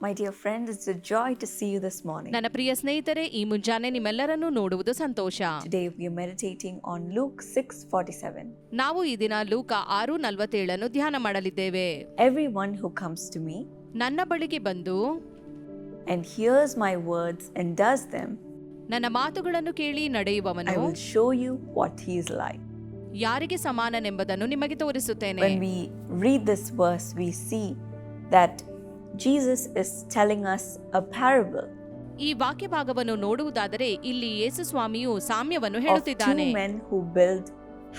My dear friend, it's a joy to see you this morning. ನನ್ನ ಪ್ರಿಯ ಸ್ನೇಹಿತರೆ ಈ ಮುಂಜಾನೆ ನಿಮ್ಮೆಲ್ಲರನ್ನೂ ನೋಡುವುದು ಸಂತೋಷ Today we are meditating on Luke 6:47. ನಾವು ಈ ದಿನ ಲೂಕ ಆರು ನಲ್ವತ್ತೇಳನ್ನು ಧ್ಯಾನ ಮಾಡಲಿದ್ದೇವೆ Everyone who comes to me ನನ್ನ ಬಳಿಗೆ ಬಂದು and hears my words and does them, ನನ್ನ ಮಾತುಗಳನ್ನು ಕೇಳಿ I ನಡೆಯುವವನು will show you what he is like. ಯಾರಿಗೆ ಸಮಾನನೆಂಬುದನ್ನು ನಿಮಗೆ ತೋರಿಸುತ್ತೇನೆ When we read this verse, we see that Jesus is telling us a parable ಈ ವಾಕ್ಯ ಭಾಗವನ್ನು ನೋಡುವುದಾದರೆ ಇಲ್ಲಿ ಯೇಸು ಸ್ವಾಮಿಯು ಸಾಮ್ಯವನ್ನು of ಹೇಳುತ್ತಿದ್ದಾನೆ. two men who build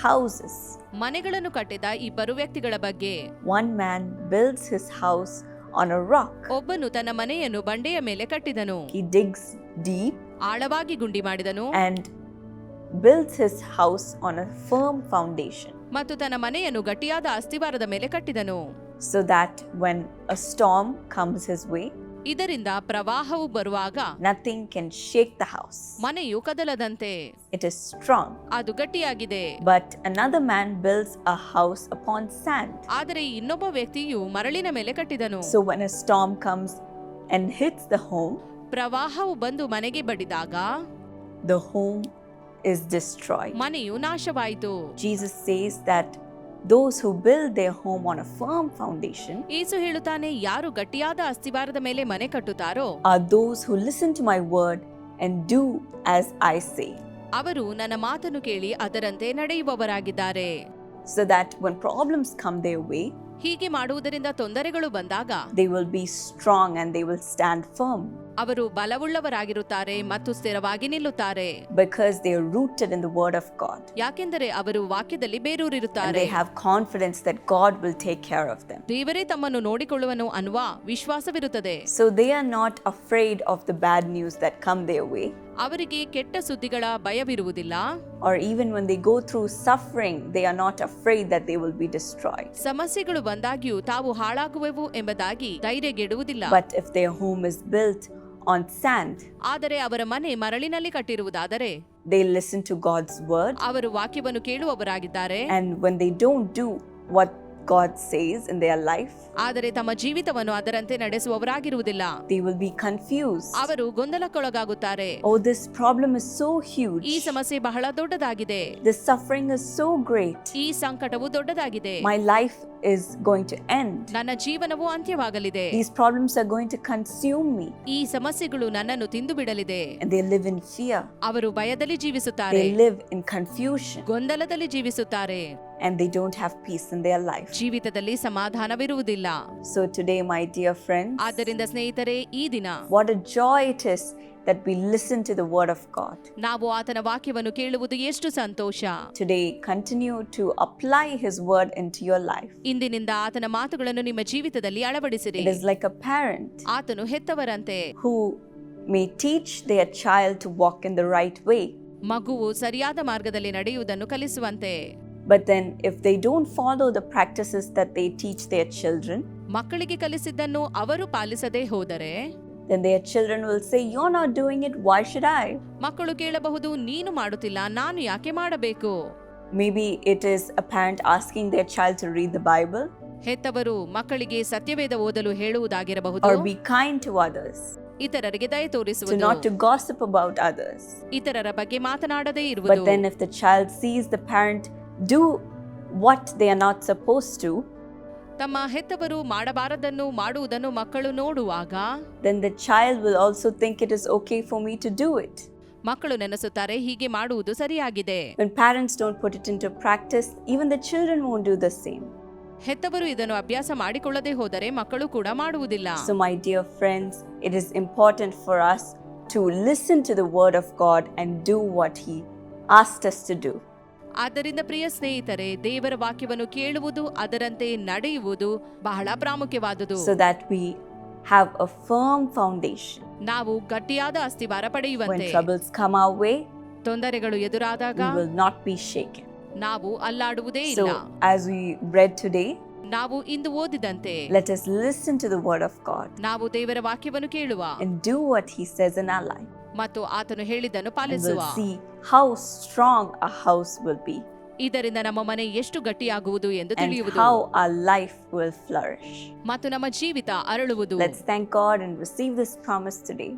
houses. ಮನೆಗಳನ್ನು ಕಟ್ಟಿದ ಇಬ್ಬರು ವ್ಯಕ್ತಿಗಳ ಬಗ್ಗೆ. One man builds his house on a rock. ಒಬ್ಬನು ತನ್ನ ಮನೆಯನ್ನು ಬಂಡೆಯ ಮೇಲೆ ಕಟ್ಟಿದನು. He digs deep ಆಳವಾಗಿ ಗುಂಡಿ ಮಾಡಿದನು. and builds his house on a firm foundation. ಮತ್ತು ತನ್ನ ಮನೆಯನ್ನು ಗಟ್ಟಿಯಾದ ಅಸ್ತಿವಾರದ ಮೇಲೆ ಕಟ್ಟಿದನು. So that when a storm comes his way, ಇದರಿಂದ ಪ್ರವಾಹವು ಬರುವಾಗ nothing can shake the house ಮನೆಯು ಕದಲದಂತೆ. ಇಟ್ ಇಸ್ ಸ್ಟ್ರಾಂಗ್ ಅದು ಗಟ್ಟಿಯಾಗಿದೆ. But another man builds a house upon sand ಆದರೆ ಇನ್ನೊಬ್ಬ ವ್ಯಕ್ತಿಯು ಮರಳಿನ ಮೇಲೆ ಕಟ್ಟಿದನು. So when a storm comes and hits the home ಪ್ರವಾಹವು ಬಂದು ಮನೆಗೆ ಬಡಿದಾಗ ದ ಹೋಮ್ ಇಸ್ ಡಿಸ್ಟ್ರಾಯ್ ಮನೆಯು ನಾಶವಾಯಿತು. Jesus says that those who build their home on a firm foundation ಏಸು ಹೇಳುತ್ತಾನೆ ಯಾರು ಗಟ್ಟಿಯಾದ ಅಸ್ತಿವಾರದ ಮೇಲೆ ಮನೆ ಕಟ್ಟುತ್ತಾರೋ ಆ those who listen to my word and do as I say ಅವರು ನನ್ನ ಮಾತನ್ನು ಕೇಳಿ ಅದರಂತೆ ನಡೆಯುವವರಾಗಿದ್ದಾರೆ. So that when problems come their way ಹೀಗೆ ಮಾಡುವುದರಿಂದ ತೊಂದರೆಗಳು ಬಂದಾಗ they will be strong and they will stand firm ಅವರು ಬಲವುಳ್ಳವರಾಗಿರುತ್ತಾರೆ ಮತ್ತು ಸ್ಥಿರವಾಗಿ ನಿಲ್ಲುತ್ತಾರೆ. Because they are rooted in the word of God ಯಾಕೆಂದರೆ ಅವರು ವಾಕ್ಯದಲ್ಲಿ ಬೇರೂರಿರುತ್ತಾರೆ. They have confidence that God will take care of them ದೇವರೇ ತಮ್ಮನ್ನು ನೋಡಿಕೊಳ್ಳುವನು ಅನ್ನುವ ವಿಶ್ವಾಸವಿರುತ್ತದೆ. So they are not afraid of the bad news that come their way ಅವರಿಗೆ ಕೆಟ್ಟ ಸುದ್ದಿಗಳ ಭಯವಿರುವುದಿಲ್ಲ. Or even when they go through suffering they are not afraid that they will be destroyed ಸಮಸ್ಯೆಗಳು ಬಂದಾಗಿಯೂ ತಾವು ಹಾಳಾಗುವೆವು ಎಂಬುದಾಗಿ ಧೈರ್ಯಗೆಡುವುದಿಲ್ಲ. But if the home is built on sand, ಆದರೆ ಅವರ ಮನೆ ಮರಳಿನಲ್ಲಿ ಕಟ್ಟಿರುವುದಾದರೆ they listen to God's word. ಅವರು ವಾಕ್ಯವನ್ನು ಕೇಳುವವರಾಗಿದ್ದಾರೆ And when they don't do what God says in their life, ಆದರೆ ತಮ್ಮ ಜೀವಿತವನ್ನು ಅದರಂತೆ ನಡೆಸುವವರಾಗಿರುವುದಿಲ್ಲ they will be confused. ಅವರು ಗೊಂದಲಕ್ಕೊಳಗಾಗುತ್ತಾರೆ Oh, this problem is so ಈ huge. ಸಮಸ್ಯೆ ಬಹಳ ದೊಡ್ಡದಾಗಿದೆ This suffering is so great. ಈ ಸಂಕಟವು ದೊಡ್ಡದಾಗಿದೆ My life is going to end. ನನ್ನ ಜೀವನವು ಅಂತ್ಯವಾಗಲಿದೆ These problems are going to consume me. ಈ ಸಮಸ್ಯೆಗಳು ನನ್ನನ್ನು ತಿಂದು ಬಿಡಲಿದೆ And they live in fear. ಅವರು ಭಯದಲ್ಲಿ ಜೀವಿಸುತ್ತಾರೆ They live in confusion. ಗೊಂದಲದಲ್ಲಿ ಜೀವಿಸುತ್ತಾರೆ And they don't have peace in their life. ಜೀವಿತದಲ್ಲಿ ಸಮಾಧಾನವಿರುವುದಿಲ್ಲ So today, my dear friends, ಆದ್ದರಿಂದ ಸ್ನೇಹಿತರೆ ಈ ದಿನ what a joy it is that we listen to the word of God. ನಾವು ಆತನ ವಾಕ್ಯವನ್ನು ಕೇಳುವುದು ಎಷ್ಟು ಸಂತೋಷ Today, continue to apply his word into your life. ಇಂದಿನಿಂದ ಆತನ ಮಾತುಗಳನ್ನು ನಿಮ್ಮ ಜೀವಿತದಲ್ಲಿ ಅಳವಡಿಸಿರಿ It is like a parent ಆತನು ಹೆತ್ತವರಂತೆ who may teach their child to walk in the right way. ಮಗುವು ಸರಿಯಾದ ಮಾರ್ಗದಲ್ಲಿ ನಡೆಯುವುದನ್ನು ಕಲಿಸುವಂತೆ But then, if they don't follow the practices that they teach their children, ಮಕ್ಕಳಿಗೆ ಕಲಿಸಿದ್ದನ್ನು ಅವರು ಪಾಲಿಸದೇ ಹೋದರೆ then their children will say, You're not doing it, why should I? ಮಕ್ಕಳು ಕೇಳಬಹುದು ನೀನು ಮಾಡುತ್ತಿಲ್ಲ ನಾನು ಯಾಕೆ ಮಾಡಬೇಕು Maybe it is a parent asking their child to read the Bible ಹೆತ್ತವರು ಮಕ್ಕಳಿಗೆ ಸತ್ಯವೇದ ಓದಲು ಹೇಳುವುದಾಗಿರಬಹುದು or be kind to others, ಇತರರಿಗೆ ದಯ to not to gossip about others. ಇತರರ ಬಗ್ಗೆ ಮಾತನಾಡದೇ But then, if the child sees the parent do what they are not suppose to ತಮ್ಮ ಹೆತ್ತವರು ಮಾಡಬಾರದನ್ನು ಮಾಡುವುದನ್ನು ಮಕ್ಕಳು ನೋಡುವಾಗ then the child will also think it is okay for me to do it ಮಕ್ಕಳು ನೆನೆಸುತ್ತಾರೆ ಹೀಗೆ ಮಾಡುವುದು ಸರಿಯಾಗಿದೆ. When parents don't put it into to practice even the children won't do the same ಹೆತ್ತವರು ಇದನ್ನು ಅಭ್ಯಾಸ ಮಾಡಿಕೊಳ್ಳದೆ ಹೋದರೆ ಮಕ್ಕಳು ಕೂಡ ಮಾಡುವುದಿಲ್ಲ. So my dear friends it is important for us to listen to the word of God and do what he us to do ಆದ್ದರಿಂದ ಪ್ರಿಯ ಸ್ನೇಹಿತರೆ ದೇವರ ವಾಕ್ಯವನ್ನು ಕೇಳುವುದು ಅದರಂತೆ ನಡೆಯುವುದು ಬಹಳ ಪ್ರಾಮುಖ್ಯವಾದುದು so that we have a firm foundation. ನಾವು ಗಟ್ಟಿಯಾದ ಅಸ್ತಿವಾರ When ಪಡೆಯುವಂತೆ troubles come our way, ತೊಂದರೆಗಳು ಎದುರಾದಾಗ we will not be shaken. ನಾವು ಅಲ್ಲಾಡುವುದೇ ಇಲ್ಲ So, as we read today, ನಾವು ಇಂದು ಓದಿದಂತೆ let us listen to the word of God ನಾವು ದೇವರ ವಾಕ್ಯವನ್ನು ಕೇಳುವ and do what He says in our life. ಮತ್ತು ಆತನು ಹೇಳಿದ್ದನ್ನು And ಪಾಲಿಸುವ we'll see how strong our house will be. ಇದರಿಂದ ನಮ್ಮ ಮನೆ ಎಷ್ಟು ಗಟ್ಟಿಯಾಗುವುದು ಎಂದು and ತಿಳಿಯುವುದು how our life will flourish. ಮತ್ತು ನಮ್ಮ ಜೀವಿತ ಅರಳುವುದು Let's thank God and receive this promise today.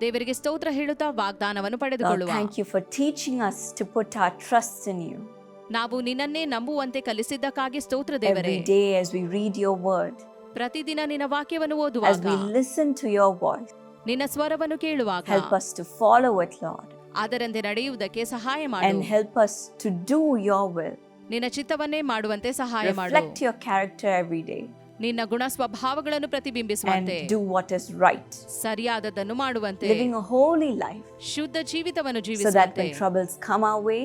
ದೇವರಿಗೆ ಸ್ತೋತ್ರ ಹೇಳುತ್ತಾ ವಾಗ್ದಾನವನ್ನು Lord, ಪಡೆದುಕೊಳ್ಳುವ thank you for teaching us to put our trust in you ನಾವು ನಿನ್ನನ್ನೇ ನಂಬುವಂತೆ ಕಲಿಸಿದ್ದಕ್ಕಾಗಿ ಸ್ತೋತ್ರ ದೇವರೇ every day as we read your word, ಪ್ರತಿದಿನ ನಿನ್ನ ವಾಕ್ಯವನ್ನು as ಓದುವಾಗ we listen to your voice. ನಿನ್ನ ಸ್ವರವನ್ನು ಕೇಳುವಾಗ Help us to follow it, Lord, ಅದರಂತೆ ನಡೆಯುವುದಕ್ಕೆ ಸಹಾಯ ಮಾಡು and help us to do your will. ನಿನ್ನ ಚಿತ್ತವನ್ನೇ ಮಾಡುವಂತೆ ಸಹಾಯ ಮಾಡು Reflect your character every day ನಿನ್ನ ಗುಣ ಸ್ವಭಾವಗಳನ್ನು and ಪ್ರತಿಬಿಂಬಿಸುವಂತೆ do what is right. ಸರಿಯಾದದ್ದನ್ನು ಮಾಡುವಂತೆ Living a holy life ಶುದ್ಧ ಜೀವಿತವನ್ನು so that ಜೀವಿಸುವಂತೆ when troubles come our way,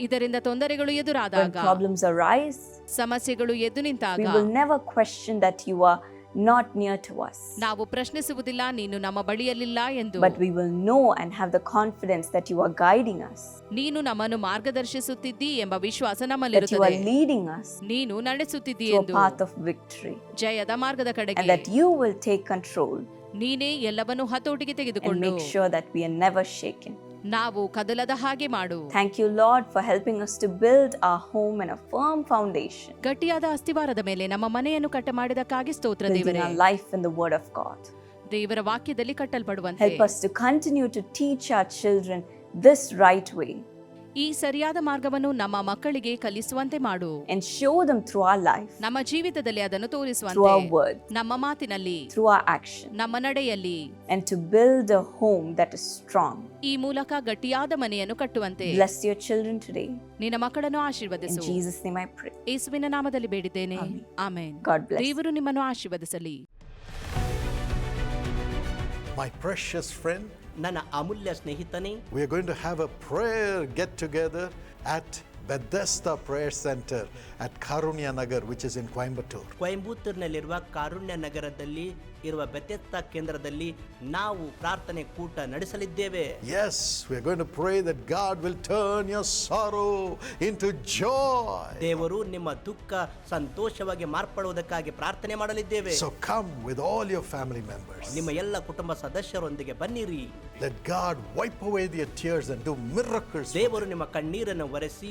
ಇದರಿಂದ ತೊಂದರೆಗಳು ಎದುರಾದಾಗ ಪ್ರಾಬ್ಲಮ್ಸ್ ಅರೈಸ್ ಸಮಸ್ಯೆಗಳು ಎದ್ದು question that you not near to ನಾವು ಪ್ರಶ್ನಿಸುವುದಿಲ್ಲ ನೀನು ನಮ್ಮ ಬಳಿಯಲ್ಲಿಲ್ಲ ಎಂದು. But we will know and have the confidence that you are guiding us ನೀನು ನಮ್ಮನ್ನು ಮಾರ್ಗದರ್ಶಿಸುತ್ತಿದ್ದೀ ಎಂಬ ವಿಶ್ವಾಸ ನಮ್ಮಲ್ಲಿರುತ್ತದೆ. ಲೀಡಿಂಗ್ ಅಸ್ ನೀನು ನಡೆಸುತ್ತಿದ್ದಿ ಎಂದು. ಪಾತ್ ಆಫ್ ವಿಕ್ಟರಿ ಜಯದ ಮಾರ್ಗದ ಕಡೆಗೆ. And that you will take control ನೀನೇ ಎಲ್ಲವನ್ನು ಹತೋಟಿಗೆ ತೆಗೆದುಕೊಂಡು. Make sure that we are never shaken ನಾವು ಕದಲದ ಹಾಗೆ ಮಾಡು. Thank you Lord for helping us to build a home and a firm foundation ಗಟ್ಟಿಯಾದ ಅಸ್ತಿವಾರದ ಮೇಲೆ ನಮ್ಮ ಮನೆಯನ್ನು ಕಟ್ಟ ಮಾಡಿದಕ್ಕಾಗಿ ಸ್ತೋತ್ರ ದೇವರೇ. Life in the word of God ದೇವರ ವಾಕ್ಯದಲ್ಲಿ ಕಟ್ಟಲ್ಪಡುವಂತೆ. Help us to continue to teach our children this right way ಈ ಸರಿಯಾದ ಮಾರ್ಗವನ್ನು ನಮ್ಮ ಮಕ್ಕಳಿಗೆ ಕಲಿಸುವಂತೆ ಮಾಡು. Show them through our life ನಮ್ಮ ಜೀವಿತದಲ್ಲಿ ಅದನ್ನು ತೋರಿಸುವಂತೆ. ನಮ್ಮ ಮಾತಿನಲ್ಲಿ. ಥ್ರೂ ಆರ್ ಆಕ್ಷನ್ ನಮ್ಮ ನಡೆಯಲ್ಲಿ. And to build the home that is strong ಈ ಮೂಲಕ ಗಟ್ಟಿಯಾದ ಮನೆಯನ್ನು ಕಟ್ಟುವಂತೆ. ಬ್ಲೆಸ್ ಯುವರ್ ಚಿಲ್ಡ್ರನ್ ಟುಡೇ ನಿನ್ನ ಮಕ್ಕಳನ್ನು ಆಶೀರ್ವದಿಸು. ಜೀಸಸ್ ನೇಮ್ ಐ ಪ್ರೇ ಯೇಸುವಿನ ನಾಮದಲ್ಲಿ ಬೇಡಿದ್ದೇನೆ. ಆಮೆನ್. ಗಾಡ್ ಬ್ಲೆಸ್ ದೇವರು ನಿಮ್ಮನ್ನು ಆಶೀರ್ವದಿಸಲಿ. ಮೈ ಪ್ರೆಷಸ್ ಫ್ರೆಂಡ್ ನನ್ನ ಅಮೂಲ್ಯ ಸ್ನೇಹಿತನೇ we are going to have a prayer get together at Bethesda Prayer Center at Karunya Nagar, which is in Coimbatore. ಕೊಯಂಬತ್ತೂರಿನಲ್ಲಿರುವ ಕಾರುಣ್ಯ ನಗರದಲ್ಲಿ ಇರುವ ಬೆತ್ತೆತ್ತ ಕೇಂದ್ರದಲ್ಲಿ ನಾವು ಪ್ರಾರ್ಥನೆ ಕೂಟ ನಡೆಸಲಿದ್ದೇವೆ Yes, we are going to pray that God will turn your sorrow into joy. ದೇವರು ನಿಮ್ಮ ದುಃಖ ಸಂತೋಷವಾಗಿ ಮಾರ್ಪಡುವುದಕ್ಕಾಗಿ ಪ್ರಾರ್ಥನೆ ಮಾಡಲಿದ್ದೇವೆ So come with all your family members. ನಿಮ್ಮ ಎಲ್ಲ ಕುಟುಂಬ ಸದಸ್ಯರೊಂದಿಗೆ ಬನ್ನಿರಿ Let God wipe away their tears and do miracles. for ದೇವರು them. ನಿಮ್ಮ ಕಣ್ಣೀರನ್ನು ಒರೆಸಿ